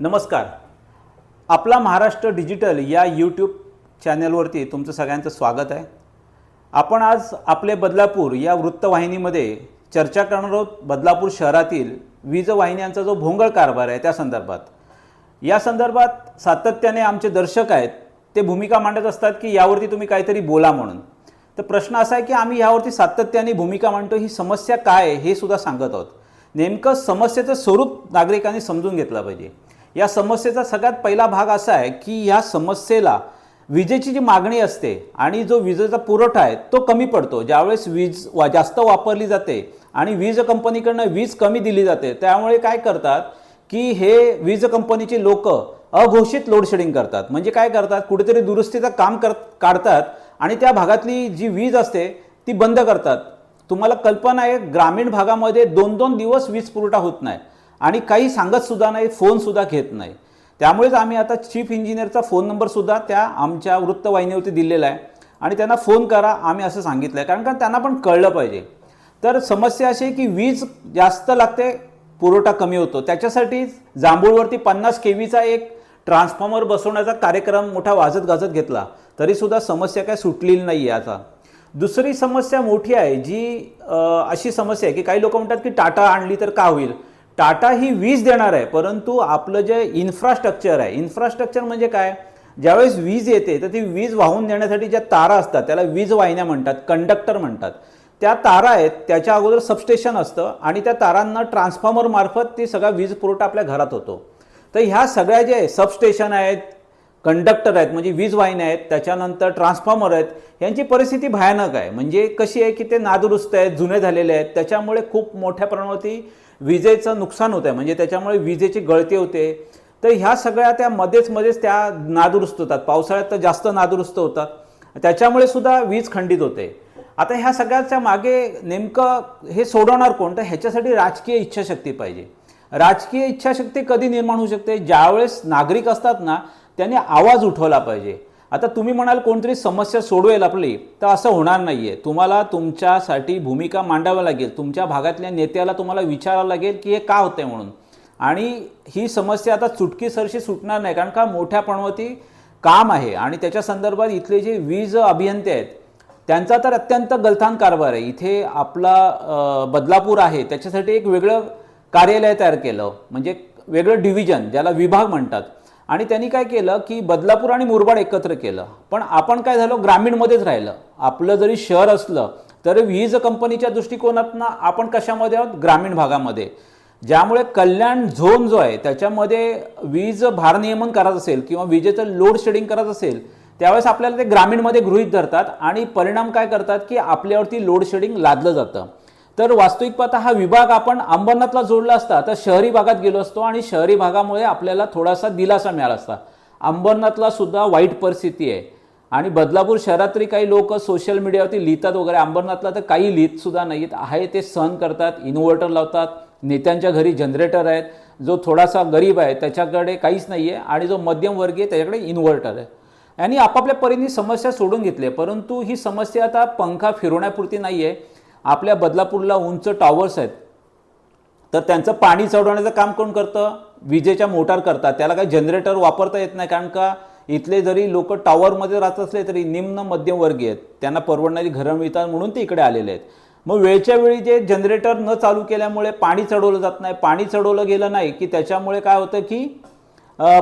नमस्कार. आपला महाराष्ट्र डिजिटल या यूट्यूब चॅनलवरती तुमचं सगळ्यांचं स्वागत आहे. आपण आज आपले बदलापूर या वृत्तवाहिनीमध्ये चर्चा करणार आहोत. बदलापूर शहरातील वीज वाहिन्यांचा जो भोंगळ कारभार आहे त्या संदर्भात. या संदर्भात सातत्याने आमचे दर्शक आहेत ते भूमिका मांडत असतात की यावरती तुम्ही काहीतरी बोला म्हणून. तर प्रश्न असा आहे की आम्ही यावरती सातत्याने भूमिका मांडतो ही समस्या काय आहे हे सुद्धा सांगत आहोत. नेमकं समस्येचं स्वरूप नागरिकांनी समजून घेतलं पाहिजे. या समस्येचा सगळ्यात पहिला भाग असा आहे की या समस्येला विजेची जी मागणी असते आणि जो विजेचा पुरवठा आहे तो कमी पडतो. ज्यावेळेस वीज वा जास्त वापरली जाते आणि वीज कंपनीकडनं वीज कमी दिली जाते त्यामुळे काय करतात की हे वीज कंपनीचे लोक अघोषित लोडशेडिंग करतात. म्हणजे काय करतात? कुठेतरी दुरुस्तीचं काम कर काढतात आणि त्या भागातली जी वीज असते ती बंद करतात. तुम्हाला कल्पना आहे ग्रामीण भागामध्ये दोन दोन दिवस वीज पुरवठा होत नाही. आणि काही सांगत सुद्धा नाही फोनसुद्धा घेत नाही. त्यामुळेच आम्ही आता चीफ इंजिनियरचा फोन नंबरसुद्धा त्या आमच्या वृत्तवाहिनीवरती दिलेला आहे. आणि त्यांना फोन करा आम्ही असं सांगितलं आहे कारण का त्यांना पण कळलं पाहिजे. तर समस्या अशी आहे की वीज जास्त लागते पुरवठा कमी होतो. त्याच्यासाठी जांभूळवरती पन्नास के व्हीचा एक ट्रान्सफॉर्मर बसवण्याचा कार्यक्रम मोठा वाजत गाजत घेतला. तरीसुद्धा समस्या काय सुटलेली नाही आहे आता. दुसरी समस्या मोठी आहे जी अशी समस्या आहे की काही लोक म्हणतात की टाटा आणली तर का होईल? टाटा ही वीज देणार आहे परंतु आपलं जे इन्फ्रास्ट्रक्चर आहे इन्फ्रास्ट्रक्चर म्हणजे काय? ज्यावेळेस वीज येते तर ती वीज वाहून नेण्यासाठी ज्या तारा असतात त्याला वीज वाहिन्या म्हणतात कंडक्टर म्हणतात. त्या तारा आहेत त्याच्या अगोदर सबस्टेशन असतं आणि त्या तारांना ट्रान्सफॉर्मर मार्फत ती सगळा वीज पुरवठा आपल्या घरात होतो. तर ह्या सगळ्या जे सबस्टेशन आहेत कंडक्टर आहेत म्हणजे वीज वाहिन्या आहेत त्याच्यानंतर ट्रान्सफॉर्मर आहेत यांची परिस्थिती भयानक आहे. म्हणजे कशी आहे की ते नादुरुस्त आहेत जुने झालेले आहेत त्याच्यामुळे खूप मोठ्या प्रमाणावरती विजेचं नुकसान होतं आहे म्हणजे त्याच्यामुळे विजेची गळती होते. तर ह्या सगळ्या त्या मध्येच मध्येच त्या नादुरुस्त होतात. पावसाळ्यात तर जास्त नादुरुस्त होतात. त्याच्यामुळे सुद्धा वीज खंडित होते. आता ह्या सगळ्याच्या मागे नेमकं हे सोडवणार कोण? तर ह्याच्यासाठी राजकीय इच्छाशक्ती पाहिजे. राजकीय इच्छाशक्ती कधी निर्माण होऊ शकते? ज्यावेळेस नागरिक असतात ना त्यांनी आवाज उठवला पाहिजे. आता तुम्ही म्हणाल कोणतरी समस्या सोडवेल आपली तर असं होणार नाही आहे तुम्हाला तुमच्यासाठी भूमिका मांडावी लागेल. तुमच्या भागातल्या नेत्याला तुम्हाला विचारावं लागेल की हे का होतं आहे म्हणून. आणि ही समस्या आता चुटकीसरशी सुटणार नाही कारण का मोठ्या प्रमाणावरती काम आहे. आणि त्याच्या संदर्भात इथले जे वीज अभियंते आहेत त्यांचा तर अत्यंत गलथान कारभार आहे. इथे आपला बदलापूर आहे त्याच्यासाठी एक वेगळं कार्यालय तयार केलं. म्हणजे वेगळं डिव्हिजन ज्याला विभाग म्हणतात. आणि त्यांनी काय केलं की बदलापूर आणि मुरबाड एकत्र केलं. पण आपण काय झालो ग्रामीणमध्येच राहिलं. आपलं जरी शहर असलं तरी वीज कंपनीच्या दृष्टिकोनातनं आपण कशामध्ये आहोत? ग्रामीण भागामध्ये. ज्यामुळे कल्याण झोन जो आहे त्याच्यामध्ये वीज भारनियमन करायचं असेल किंवा विजेचं लोड शेडिंग करायचं असेल त्यावेळेस आपल्याला ते ग्रामीणमध्ये गृहीत धरतात आणि परिणाम काय करतात की आपल्यावरती लोड शेडिंग लादलं जातं. तर वास्तविक पाहता हा विभाग आपण अंबरनाथला जोडला असता तर शहरी भागात गेलो असतो आणि शहरी भागामुळे आपल्याला थोडासा दिलासा मिळाला असता. अंबरनाथला सुद्धा वाईट परिस्थिती आहे. आणि बदलापूर शहरात तरी काही लोक सोशल मीडियावरती लिहितात वगैरे अंबरनाथला तर काही लिहित सुद्धा नाहीत. आहे ते सहन करतात इन्व्हर्टर लावतात नेत्यांच्या घरी जनरेटर आहेत. जो थोडासा गरीब आहे त्याच्याकडे काहीच नाही आहे आणि जो मध्यमवर्गीय त्याच्याकडे इन्व्हर्टर आहे. यांनी आपापल्या परीने समस्या सोडून घेतली परंतु ही समस्या आता पंखा फिरवण्यापुरती नाही आहे आपल्या बदलापूरला उंच टॉवर्स आहेत. तर त्यांचं पाणी चढवण्याचं काम कोण करतं? विजेच्या मोटार करतात. त्याला काही जनरेटर वापरता येत नाही. कारण का? इथले जरी लोक टॉवरमध्ये राहत असले तरी निम्न मध्यमवर्गीय आहेत. त्यांना परवडणारी घरं मिळतात म्हणून ते इकडे आलेले आहेत. मग वेळच्या वेळी जे जनरेटर न चालू केल्यामुळे पाणी चढवलं जात नाही पाणी चढवलं गेलं नाही की त्याच्यामुळे काय होतं की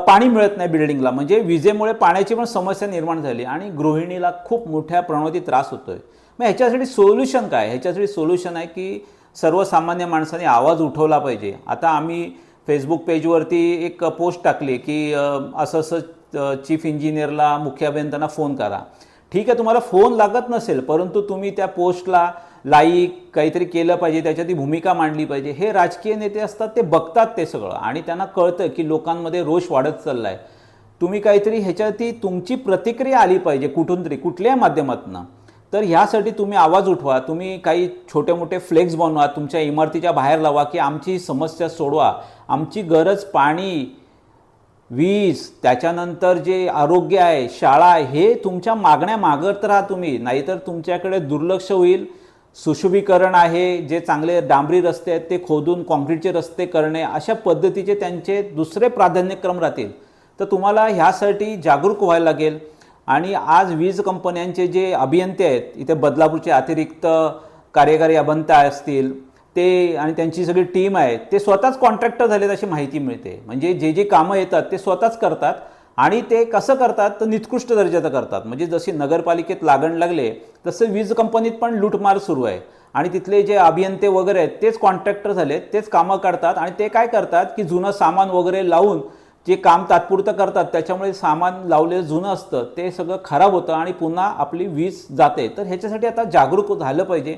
पाणी मिळत नाही बिल्डिंगला म्हणजे विजेमुळे पाण्याची पण समस्या निर्माण झाली आणि गृहिणीला खूप मोठ्या प्रमाणात त्रास होतोय. मग ह्याच्यासाठी सोल्युशन काय? ह्याच्यासाठी सोल्युशन आहे की सर्वसामान्य माणसाने आवाज उठवला पाहिजे. आता आम्ही फेसबुक पेजवरती एक पोस्ट टाकली की असं असं चीफ इंजिनियरला मुख्य अभियंत्यांना फोन करा. ठीक आहे तुम्हाला फोन लागत नसेल परंतु तुम्ही त्या पोस्टला लाईक काहीतरी केलं पाहिजे त्याच्यात ती भूमिका मांडली पाहिजे. हे राजकीय नेते असतात ते बघतात ते सगळं आणि त्यांना कळतं की लोकांमध्ये रोष वाढत चालला आहे तुम्ही काहीतरी ह्याच्यावरती तुमची प्रतिक्रिया आली पाहिजे कुठून तरी कुठल्याही माध्यमातून? तर ह्यासाठी तुम्ही आवाज उठवा तुम्ही काही छोटे मोठे फ्लेक्स बनवा तुमच्या इमारतीच्या बाहेर लावा की आमची समस्या सोडवा. आमची गरज पाणी वीज त्याच्यानंतर जे आरोग्य आहे शाळा आहे, हे तुमच्या मागण्या मागत राहा तुम्ही. नाहीतर तुमच्याकडे दुर्लक्ष होईल. सुशोभीकरण आहे जे चांगले डांबरी रस्ते आहेत ते खोदून कॉन्क्रीटचे रस्ते करणे अशा पद्धतीचे त्यांचे दुसरे प्राधान्यक्रम राहतील. तर तुम्हाला ह्यासाठी जागरूक व्हायला लागेल. आणि आज वीज कंपन्यांचे जे अभियंते आहेत इथे बदलापूरचे अतिरिक्त कार्यकारी अभियंता असतील ते आणि त्यांची सगळी टीम आहे ते स्वतःच कॉन्ट्रॅक्टर झालेत अशी माहिती मिळते. म्हणजे जे जे कामं येतात ते स्वतःच करतात आणि ते कसं करतात तर निकृष्ट दर्जाचं करतात. म्हणजे जशी नगरपालिकेत लागण लागले तसं वीज कंपनीत पण लूटमार सुरू आहे. आणि तिथले जे अभियंते वगैरे आहेत तेच कॉन्ट्रॅक्टर झालेत तेच कामं करतात आणि ते काय करतात की जुनं सामान वगैरे लावून जे काम तात्पुरतं करतात त्याच्यामुळे सामान लावलेलं जुनं असतं ते सगळं खराब होतं आणि पुन्हा आपली वीज जाते. तर ह्याच्यासाठी आता जागरूक झालं पाहिजे.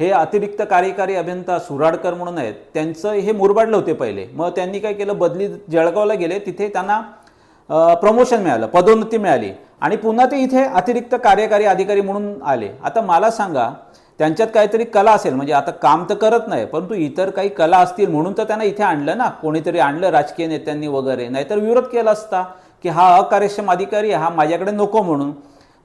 हे अतिरिक्त कार्यकारी अभियंता सुराडकर म्हणून आहेत त्यांचं हे मुरबाडलं होते पहिले. मग त्यांनी काय केलं बदली जळगावला गेले तिथे त्यांना प्रमोशन मिळालं पदोन्नती मिळाली. आणि पुन्हा ते इथे अतिरिक्त कार्यकारी अधिकारी म्हणून आले. आता मला सांगा त्यांच्यात काहीतरी कला असेल. म्हणजे आता काम तर करत नाही परंतु इतर काही कला असतील म्हणून तर त्यांना इथे आणलं ना. कोणीतरी आणलं राजकीय नेत्यांनी वगैरे. नाहीतर विरोध केला असता की हा अकार्यक्षम अधिकारी हा माझ्याकडे नको म्हणून.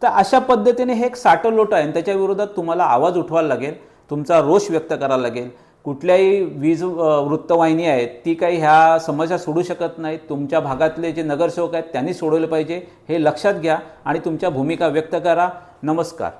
तर अशा पद्धतीने हे एक साठं लोट आहे. आणि त्याच्या विरोधात तुम्हाला आवाज उठवायला लागेल. तुमचा रोष व्यक्त करायला लागेल. कुठल्याही वीज वृत्तवाहिनी आहेत ती काही ह्या समस्या सोडू शकत नाहीत. तुमच्या भागातले जे नगरसेवक आहेत त्यांनी सोडवले पाहिजे. हे लक्षात घ्या आणि तुमच्या भूमिका व्यक्त करा. नमस्कार.